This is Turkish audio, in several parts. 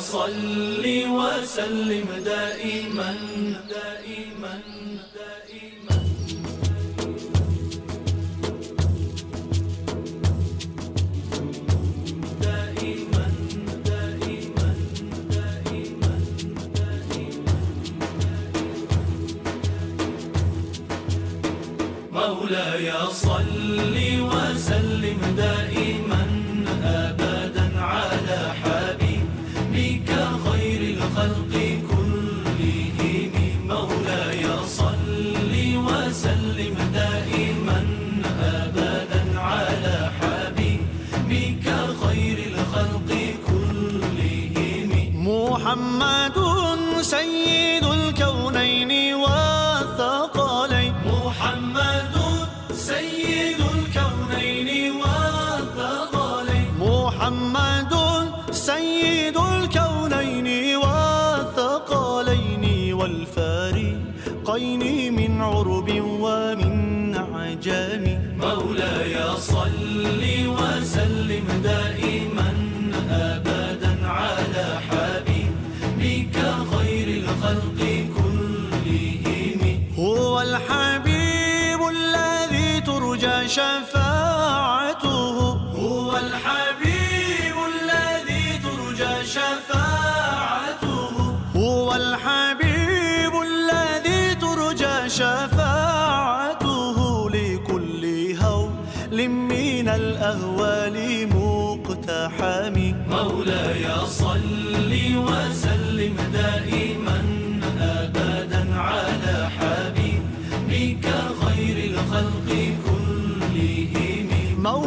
صل وسلم دائما دائما دائما دائما دائما دائما مولاي خير الخلق.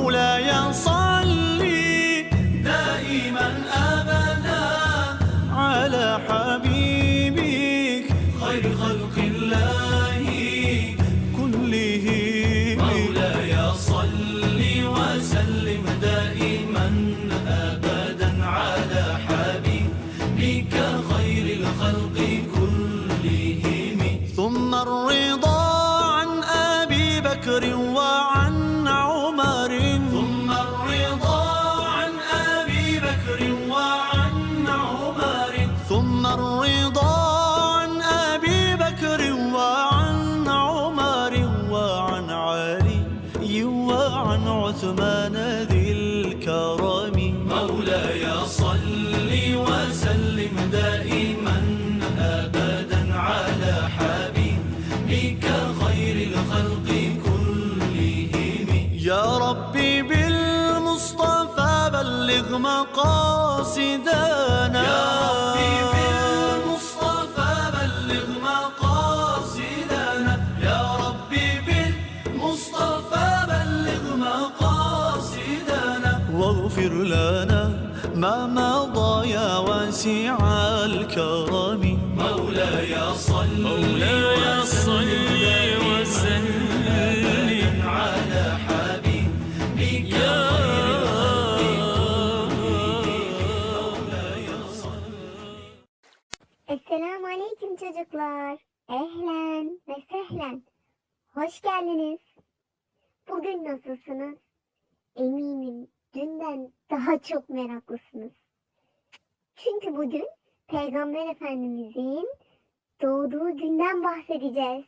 مولاي وعن عثمان ذي الكرم. مولاي صل وسلم دائما ابدا على حبيبك خير الخلق كلهم. يا ربي بالمصطفى بلغ مقاصدنا. يا ما مضى يا واسع الكرم مولاي صل مولاي صل وسلم على حبيبك خير Esselamu Aleyküm çocuklar. Ehlen ve sehlen. Hoş geldiniz. Bugün nasılsınız? Eminim dünden daha çok meraklısınız. Çünkü bugün Peygamber Efendimizin doğduğu günden bahsedeceğiz.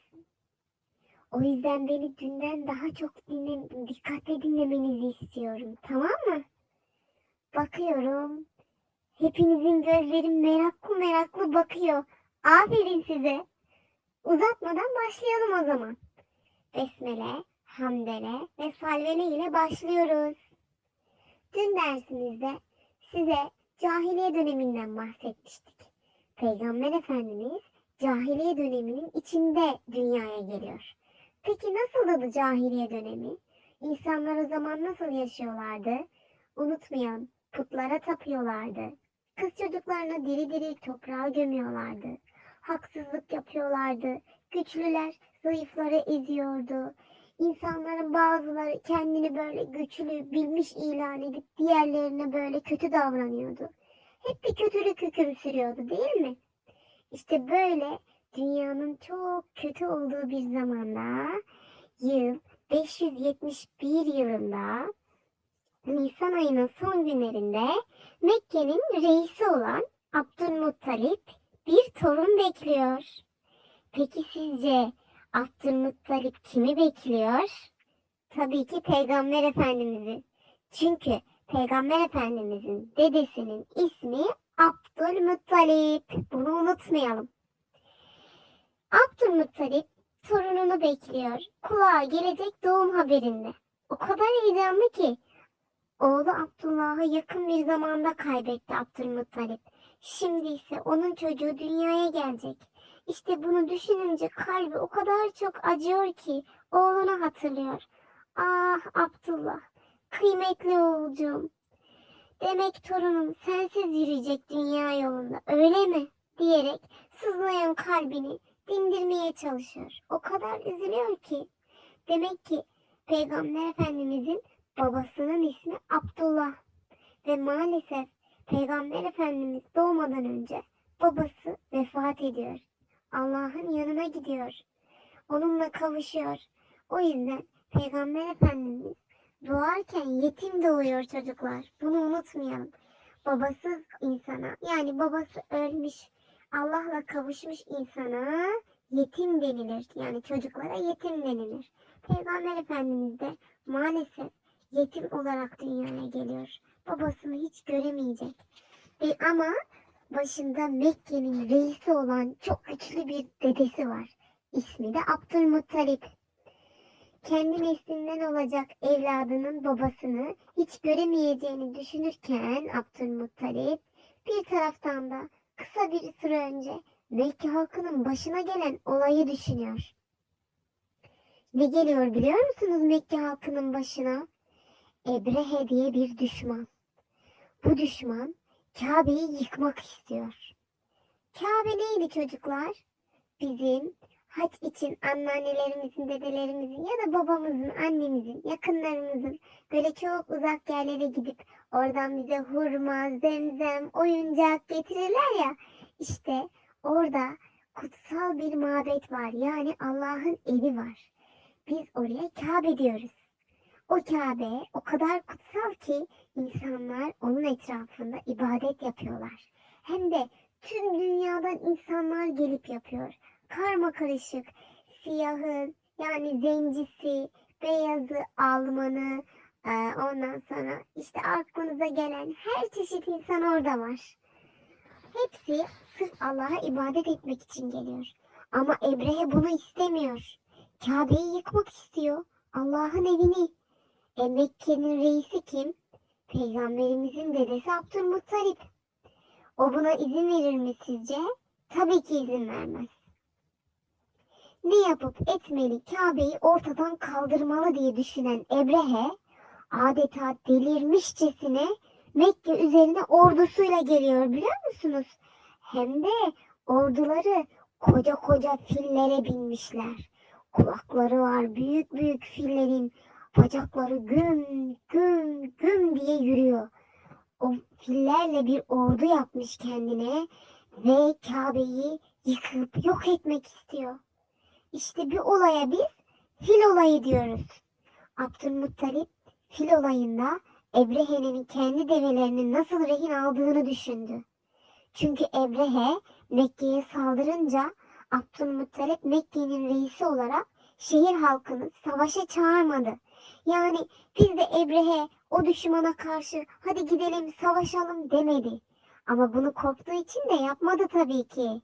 O yüzden beni dünden daha çok dinle, dikkatle dinlemenizi istiyorum. Tamam mı? Bakıyorum. Hepinizin gözleri meraklı meraklı bakıyor. Aferin size. Uzatmadan başlayalım o zaman. Besmele, hamdele ve salvele ile başlıyoruz. Dün dersimizde size cahiliye döneminden bahsetmiştik. Peygamber Efendimiz cahiliye döneminin içinde dünyaya geliyor. Peki nasıldı bu cahiliye dönemi? İnsanlar o zaman nasıl yaşıyorlardı? Unutmayalım, putlara tapıyorlardı. Kız çocuklarını diri diri toprağa gömüyorlardı. Haksızlık yapıyorlardı. Güçlüler zayıfları eziyordu. İnsanların bazıları kendini böyle güçlü, bilmiş ilan edip diğerlerine böyle kötü davranıyordu. Hep bir kötülük hüküm sürüyordu değil mi? İşte böyle dünyanın çok kötü olduğu bir zamanda yıl 571 yılında Nisan ayının son günlerinde Mekke'nin reisi olan Abdülmuttalip bir torun bekliyor. Peki sizce Abdülmuttalip kimi bekliyor? Tabii ki Peygamber Efendimiz'i. Çünkü Peygamber Efendimiz'in dedesinin ismi Abdülmuttalip. Bunu unutmayalım. Abdülmuttalip torununu bekliyor. Kulağa gelecek doğum haberinde. O kadar heyecanlı ki oğlu Abdullah'ı yakın bir zamanda kaybetti Abdülmuttalip. Şimdi ise onun çocuğu dünyaya gelecek. İşte bunu düşününce kalbi o kadar çok acıyor ki oğlunu hatırlıyor. Ah Abdullah, kıymetli oğulcuğum. Demek torunum sensiz yürüyecek dünya yolunda öyle mi? Diyerek sızlayan kalbini dindirmeye çalışıyor. O kadar üzülüyor ki. Demek ki Peygamber Efendimizin babasının ismi Abdullah. Ve maalesef Peygamber Efendimiz doğmadan önce babası vefat ediyor. Allah'ın yanına gidiyor. Onunla kavuşuyor. O yüzden Peygamber Efendimiz doğarken yetim doğuyor çocuklar. Bunu unutmayalım. Babasız insana yani babası ölmüş Allah'la kavuşmuş insana yetim denilir. Yani çocuklara yetim denilir. Peygamber Efendimiz de maalesef yetim olarak dünyaya geliyor. Babasını hiç göremeyecek. E ama başında Mekke'nin reisi olan çok güçlü bir dedesi var. İsmi de Abdülmuttalip. Kendi neslinden olacak evladının babasını hiç göremeyeceğini düşünürken Abdülmuttalip bir taraftan da kısa bir süre önce Mekke halkının başına gelen olayı düşünüyor. Ne geliyor biliyor musunuz Mekke halkının başına? Ebrehe diye bir düşman. Bu düşman Kabe'yi yıkmak istiyor. Kabe neydi çocuklar? Bizim hac için anneannelerimizin, dedelerimizin ya da babamızın, annemizin, yakınlarımızın böyle çok uzak yerlere gidip oradan bize hurma, zemzem, oyuncak getirirler ya. İşte orada kutsal bir mabet var. Yani Allah'ın evi var. Biz oraya Kabe diyoruz. O Kabe o kadar kutsal ki insanlar onun etrafında ibadet yapıyorlar. Hem de tüm dünyadan insanlar gelip yapıyor. Karma karışık, siyahı yani zencisi, beyazı, almanı, e, ondan sonra işte aklınıza gelen her çeşit insan orada var. Hepsi sırf Allah'a ibadet etmek için geliyor. Ama Ebrehe bunu istemiyor. Kabe'yi yıkmak istiyor. Allah'ın evini. E Mekke'nin reisi kim? Peygamberimizin dedesi Abdülmuttalip. O buna izin verir mi sizce? Tabii ki izin vermez. Ne yapıp etmeli Kabe'yi ortadan kaldırmalı diye düşünen Ebrehe adeta delirmişçesine Mekke üzerine ordusuyla geliyor biliyor musunuz? Hem de orduları koca koca fillere binmişler. Kulakları var büyük büyük fillerin bacakları güm güm güm diye yürüyor. O fillerle bir ordu yapmış kendine ve Kabe'yi yıkıp yok etmek istiyor. İşte bir olaya biz fil olayı diyoruz. Abdülmuttalip fil olayında Ebrehe'nin kendi develerini nasıl rehin aldığını düşündü. Çünkü Ebrehe Mekke'ye saldırınca Abdülmuttalip Mekke'nin reisi olarak şehir halkını savaşa çağırmadı. Yani biz de Ebrehe o düşmana karşı hadi gidelim savaşalım demedi. Ama bunu korktuğu için de yapmadı tabii ki.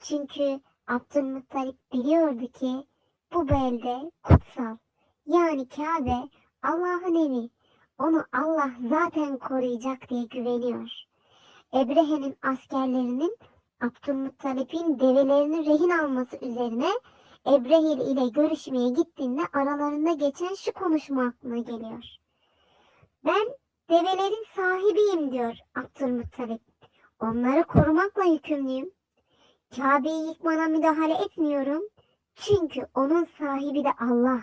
Çünkü Abdülmuttalip biliyordu ki bu belde kutsal. Yani Kabe Allah'ın evi. Onu Allah zaten koruyacak diye güveniyor. Ebrehe'nin askerlerinin Abdülmuttalip'in develerini rehin alması üzerine Ebrehe ile görüşmeye gittiğinde aralarında geçen şu konuşma aklına geliyor. Ben develerin sahibiyim diyor Abdülmuttalip. Onları korumakla yükümlüyüm. Kabe'yi yıkmana müdahale etmiyorum. Çünkü onun sahibi de Allah.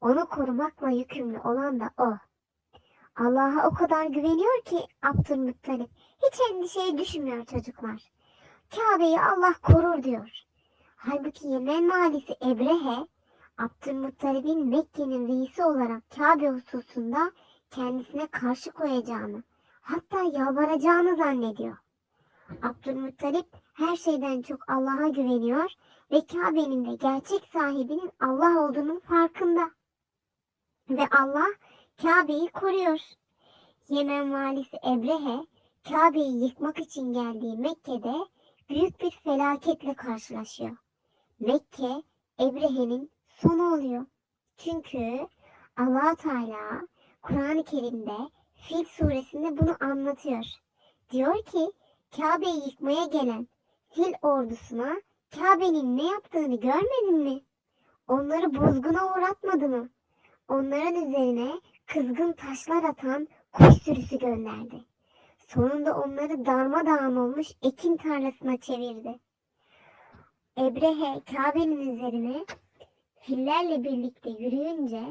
Onu korumakla yükümlü olan da o. Allah'a o kadar güveniyor ki Abdülmuttalip hiç endişeye düşmüyor çocuklar. Kabe'yi Allah korur diyor. Halbuki Yemen valisi Ebrehe, Abdülmuttalib'in Mekke'nin reisi olarak Kabe hususunda kendisine karşı koyacağını, hatta yalvaracağını zannediyor. Abdülmuttalip her şeyden çok Allah'a güveniyor ve Kabe'nin de gerçek sahibinin Allah olduğunun farkında. Ve Allah Kabe'yi koruyor. Yemen valisi Ebrehe, Kabe'yi yıkmak için geldiği Mekke'de büyük bir felaketle karşılaşıyor. Mekke, Ebrehe'nin sonu oluyor. Çünkü allah Teala Kur'an-ı Kerim'de Fil suresinde bunu anlatıyor. Diyor ki Kabe'yi yıkmaya gelen fil ordusuna Kabe'nin ne yaptığını görmedin mi? Onları bozguna uğratmadı mı? Onların üzerine kızgın taşlar atan kuş sürüsü gönderdi. Sonunda onları darmadağın olmuş ekin tarlasına çevirdi. Ebrehe Kabe'nin üzerine fillerle birlikte yürüyünce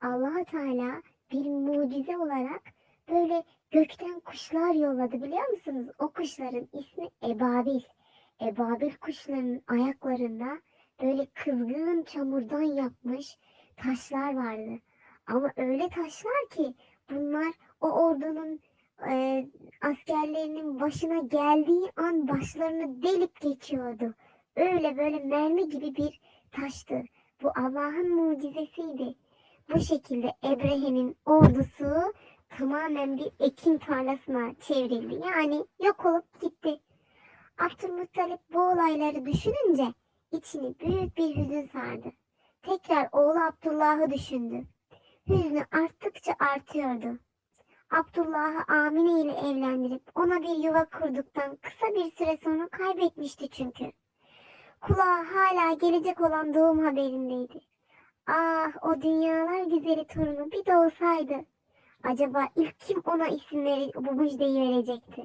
allah Teala bir mucize olarak böyle gökten kuşlar yolladı biliyor musunuz? O kuşların ismi Ebabil. Ebabil kuşlarının ayaklarında böyle kızgın çamurdan yapmış taşlar vardı. Ama öyle taşlar ki bunlar o ordunun e, askerlerinin başına geldiği an başlarını delip geçiyordu. Öyle böyle mermi gibi bir taştı. Bu Allah'ın mucizesiydi. Bu şekilde Ebrehe'nin ordusu tamamen bir ekin tarlasına çevrildi. Yani yok olup gitti. Abdülmuttalip bu olayları düşününce içini büyük bir hüzün sardı. Tekrar oğlu Abdullah'ı düşündü. Hüznü arttıkça artıyordu. Abdullah'ı Amine ile evlendirip ona bir yuva kurduktan kısa bir süre sonra kaybetmişti çünkü. Kulağı hala gelecek olan doğum haberindeydi. Ah o dünyalar güzeli torunu bir de olsaydı. Acaba ilk kim ona isim veri, bu müjdeyi verecekti?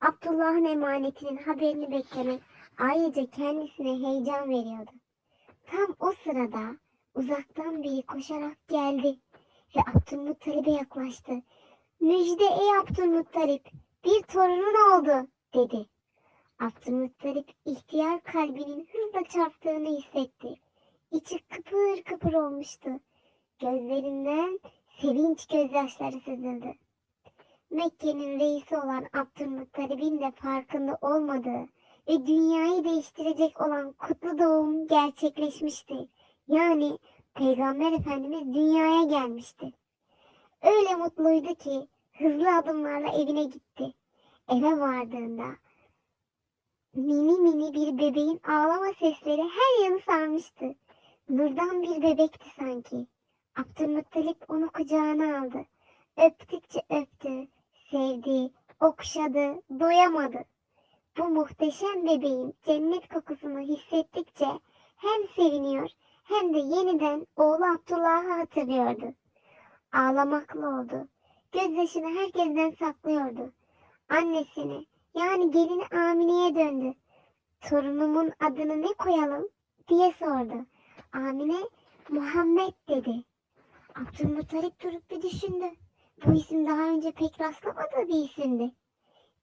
Abdullah'ın emanetinin haberini beklemek ayrıca kendisine heyecan veriyordu. Tam o sırada uzaktan biri koşarak geldi ve Abdülmuttalip'e yaklaştı. Müjde ey Abdülmuttalip bir torunun oldu dedi. Abdülmuttalip ihtiyar kalbinin hızla çarptığını hissetti. İçi kıpır kıpır olmuştu. Gözlerinden sevinç gözyaşları süzüldü. Mekke'nin reisi olan Abdülmuttalib'in de farkında olmadığı ve dünyayı değiştirecek olan kutlu doğum gerçekleşmişti. Yani Peygamber Efendimiz dünyaya gelmişti. Öyle mutluydu ki hızlı adımlarla evine gitti. Eve vardığında mini mini bir bebeğin ağlama sesleri her yanı sarmıştı. Nurdan bir bebekti sanki. Abdülmuttalip onu kucağına aldı. Öptükçe öptü, sevdi, okşadı, doyamadı. Bu muhteşem bebeğin cennet kokusunu hissettikçe hem seviniyor hem de yeniden oğlu Abdullah'ı hatırlıyordu. Ağlamaklı oldu. Gözyaşını herkesten saklıyordu. Annesine yani gelini Amine'ye döndü. Torunumun adını ne koyalım diye sordu. Amine Muhammed dedi. Abdülmuttalip durup bir düşündü. Bu isim daha önce pek rastlamadığı bir isimdi.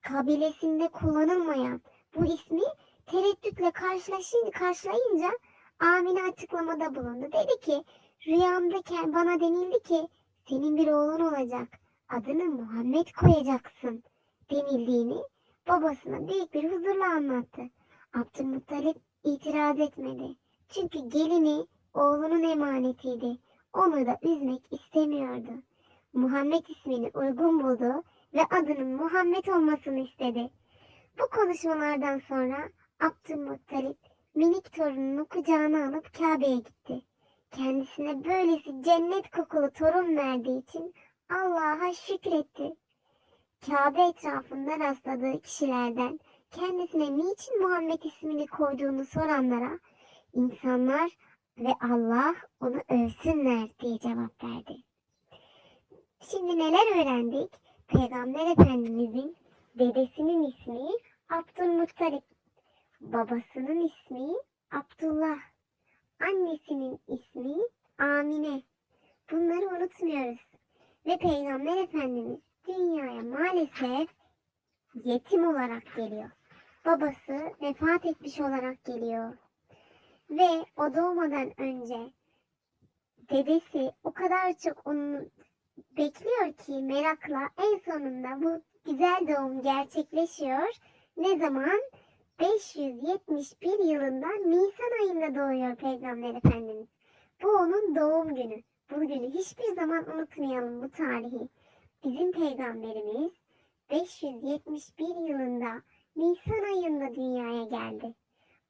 Kabilesinde kullanılmayan bu ismi tereddütle karşılaşınca, karşılayınca Amine açıklamada bulundu. Dedi ki rüyamda bana denildi ki senin bir oğlun olacak. Adını Muhammed koyacaksın denildiğini babasına büyük bir huzurla anlattı. Abdülmuttalip itiraz etmedi. Çünkü gelini oğlunun emanetiydi. Onu da üzmek istemiyordu. Muhammed ismini uygun buldu ve adının Muhammed olmasını istedi. Bu konuşmalardan sonra Abdülmuttalip minik torununu kucağına alıp Kabe'ye gitti. Kendisine böylesi cennet kokulu torun verdiği için Allah'a şükretti. Kabe etrafında rastladığı kişilerden kendisine niçin Muhammed ismini koyduğunu soranlara insanlar ve Allah onu övsünler diye cevap verdi. Şimdi neler öğrendik? Peygamber Efendimizin dedesinin ismi Abdülmuttalip, babasının ismi Abdullah, annesinin ismi Amine. Bunları unutmuyoruz. Ve Peygamber Efendimiz dünyaya maalesef yetim olarak geliyor. Babası vefat etmiş olarak geliyor. Ve o doğmadan önce dedesi o kadar çok onu bekliyor ki merakla en sonunda bu güzel doğum gerçekleşiyor Ne zaman? 571 yılında Nisan ayında doğuyor Peygamber Efendimiz. Bu onun doğum günü. Bu günü hiçbir zaman unutmayalım bu tarihi. Bizim peygamberimiz 571 yılında Nisan ayında dünyaya geldi.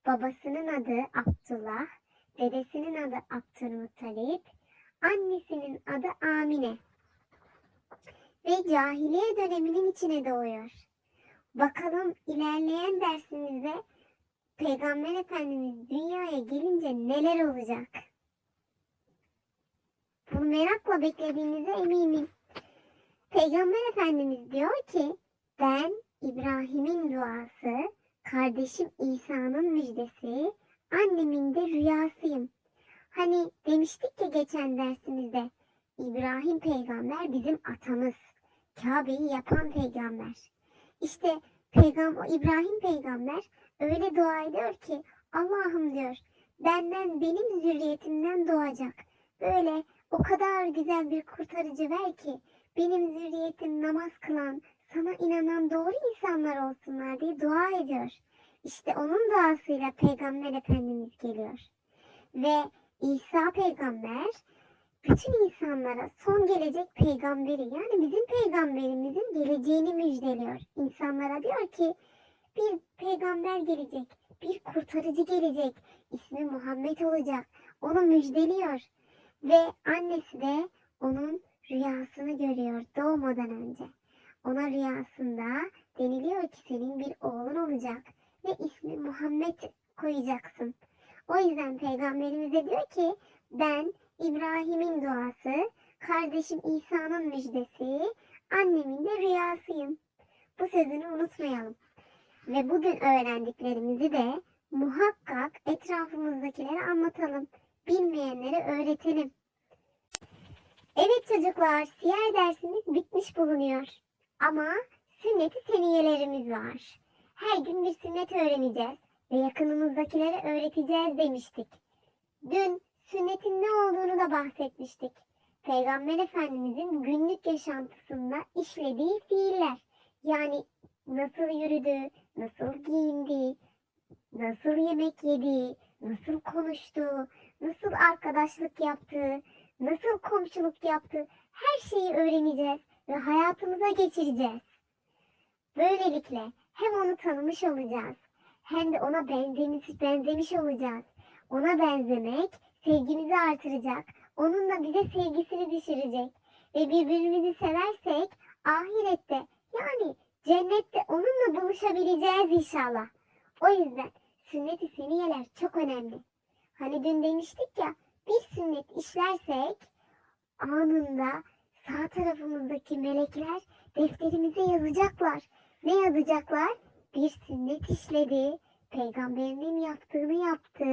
Babasının adı Abdullah, dedesinin adı Abdülmuttalip, annesinin adı Amine. Ve cahiliye döneminin içine doğuyor. Bakalım ilerleyen dersimizde Peygamber Efendimiz dünyaya gelince neler olacak? Bunu merakla beklediğinize eminim. Peygamber Efendimiz diyor ki ben İbrahim'in duası, kardeşim İsa'nın müjdesi, annemin de rüyasıyım. Hani demiştik ya geçen dersimizde İbrahim peygamber bizim atamız. Kabe'yi yapan peygamber. İşte peygam İbrahim peygamber öyle dua ediyor ki Allah'ım diyor benden benim zürriyetimden doğacak. Böyle o kadar güzel bir kurtarıcı ver ki benim zürriyetim namaz kılan, sana inanan doğru insanlar olsunlar diye dua ediyor. İşte onun duasıyla Peygamber Efendimiz geliyor. Ve İsa peygamber bütün insanlara son gelecek peygamberi yani bizim peygamberimizin geleceğini müjdeliyor. İnsanlara diyor ki bir peygamber gelecek, bir kurtarıcı gelecek, ismi Muhammed olacak. Onu müjdeliyor. Ve annesi de onun rüyasını görüyor doğmadan önce. Ona rüyasında deniliyor ki senin bir oğlun olacak ve ismi Muhammed koyacaksın. O yüzden peygamberimize diyor ki ben İbrahim'in duası, kardeşim İsa'nın müjdesi, annemin de rüyasıyım. Bu sözünü unutmayalım. Ve bugün öğrendiklerimizi de muhakkak etrafımızdakilere anlatalım. Bilmeyenlere öğretelim. Evet çocuklar, siyer dersimiz bitmiş bulunuyor. Ama sünnet-i seniyelerimiz var. Her gün bir sünnet öğreneceğiz ve yakınımızdakilere öğreteceğiz demiştik. Dün sünnetin ne olduğunu da bahsetmiştik. Peygamber Efendimizin günlük yaşantısında işlediği fiiller. Yani nasıl yürüdü, nasıl giyindi, nasıl yemek yedi, nasıl konuştu, nasıl arkadaşlık yaptı, nasıl komşuluk yaptı. Her şeyi öğreneceğiz ve hayatımıza geçireceğiz. Böylelikle hem onu tanımış olacağız hem de ona benzemiş, benzemiş olacağız. Ona benzemek sevgimizi artıracak. Onun da bize sevgisini düşürecek. Ve birbirimizi seversek ahirette yani cennette onunla buluşabileceğiz inşallah. O yüzden sünnet-i seniyeler çok önemli. Hani dün demiştik ya bir sünnet işlersek anında sağ tarafımızdaki melekler defterimize yazacaklar. Ne yazacaklar? Bir sünnet işledi, peygamberinin yaptığını yaptı.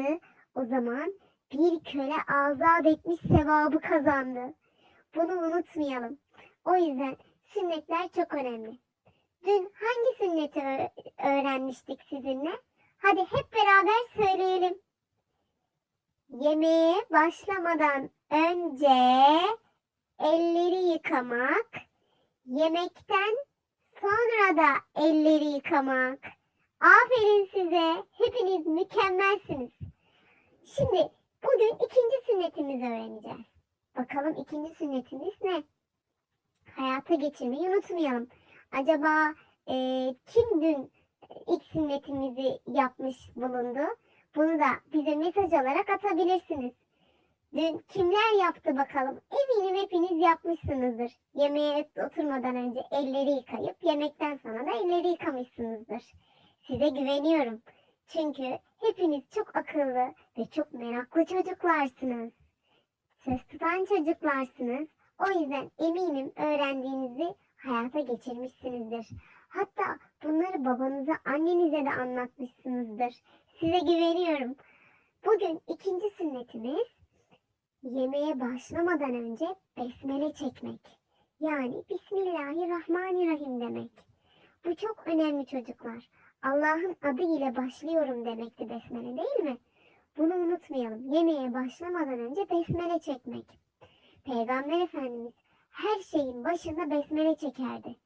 O zaman bir köle azat etmiş sevabı kazandı. Bunu unutmayalım. O yüzden sünnetler çok önemli. Dün hangi sünneti öğrenmiştik sizinle? Hadi hep beraber söyleyelim. Yemeğe başlamadan önce elleri yıkamak, yemekten sonra da elleri yıkamak. Aferin size. Hepiniz mükemmelsiniz. Şimdi bugün ikinci sünnetimizi öğreneceğiz. Bakalım ikinci sünnetimiz ne? Hayata geçirmeyi unutmayalım. Acaba e, kim dün ilk sünnetimizi yapmış bulundu? Bunu da bize mesaj olarak atabilirsiniz. Dün kimler yaptı bakalım? Eminim hepiniz yapmışsınızdır. Yemeğe oturmadan önce elleri yıkayıp yemekten sonra da elleri yıkamışsınızdır. Size güveniyorum. Çünkü hepiniz çok akıllı ve çok meraklı çocuklarsınız. Söz tutan çocuklarsınız. O yüzden eminim öğrendiğinizi hayata geçirmişsinizdir. Hatta bunları babanıza, annenize de anlatmışsınızdır. Size güveniyorum. Bugün ikinci sünnetimiz yemeğe başlamadan önce besmele çekmek. Yani Bismillahirrahmanirrahim demek. Bu çok önemli çocuklar. Allah'ın adı ile başlıyorum demekti besmele değil mi? Bunu unutmayalım. Yemeğe başlamadan önce besmele çekmek. Peygamber Efendimiz her şeyin başında besmele çekerdi.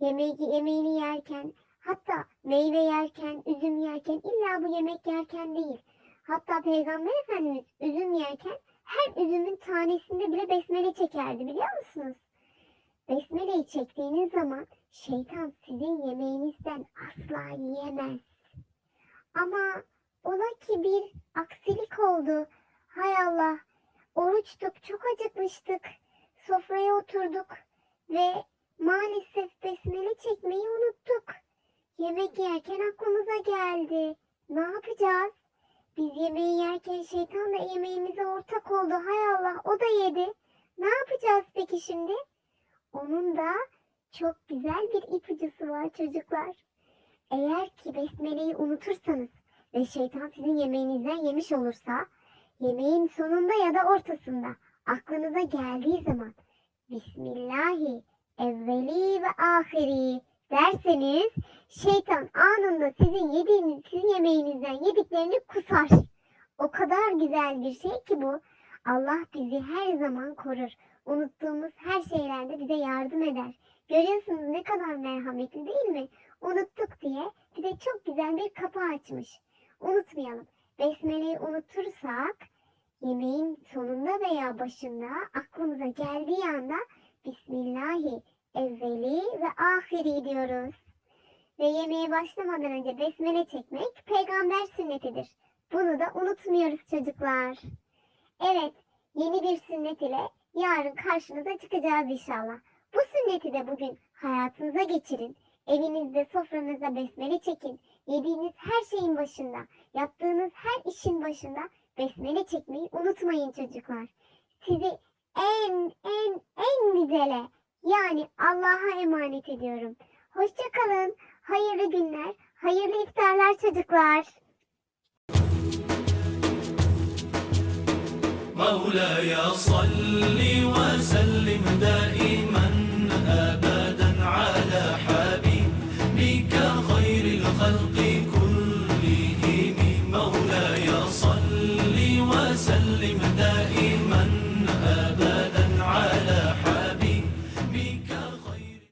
Yemeği, yemeğini yerken Hatta meyve yerken, üzüm yerken, illa bu yemek yerken değil. Hatta Peygamber Efendimiz üzüm yerken her üzümün tanesinde bile besmele çekerdi biliyor musunuz? Besmeleyi çektiğiniz zaman şeytan sizin yemeğinizden asla yiyemez. Ama ola ki bir aksilik oldu. Hay Allah, oruçtuk, çok acıkmıştık. Sofraya oturduk ve maalesef besmele çekmeyi unuttuk. Yemek yerken aklımıza geldi. Ne yapacağız? Biz yemeği yerken şeytan da yemeğimize ortak oldu. Hay Allah, o da yedi. Ne yapacağız peki şimdi? Onun da çok güzel bir ipucusu var çocuklar. Eğer ki besmeleyi unutursanız ve şeytan sizin yemeğinizden yemiş olursa, yemeğin sonunda ya da ortasında aklınıza geldiği zaman Bismillahi evveli ve ahiri derseniz şeytan anında sizin yediğiniz, sizin yemeğinizden yediklerini kusar. O kadar güzel bir şey ki bu. Allah bizi her zaman korur. Unuttuğumuz her şeylerde bize yardım eder. Görüyorsunuz ne kadar merhametli değil mi? Unuttuk diye bize çok güzel bir kapı açmış. Unutmayalım. Besmeleyi unutursak yemeğin sonunda veya başında aklımıza geldiği anda Bismillahi evveli ve ahiri diyoruz. Ve yemeğe başlamadan önce besmele çekmek peygamber sünnetidir. Bunu da unutmuyoruz çocuklar. Evet, yeni bir sünnet ile yarın karşınıza çıkacağız inşallah. Bu sünneti de bugün hayatınıza geçirin. Evinizde, sofranızda besmele çekin. Yediğiniz her şeyin başında, yaptığınız her işin başında besmele çekmeyi unutmayın çocuklar. Sizi en en en güzele yani Allah'a emanet ediyorum. Hoşça kalın. Hayırlı günler, hayırlı iftarlar çocuklar. مولاي صل وسلم دائما أبدا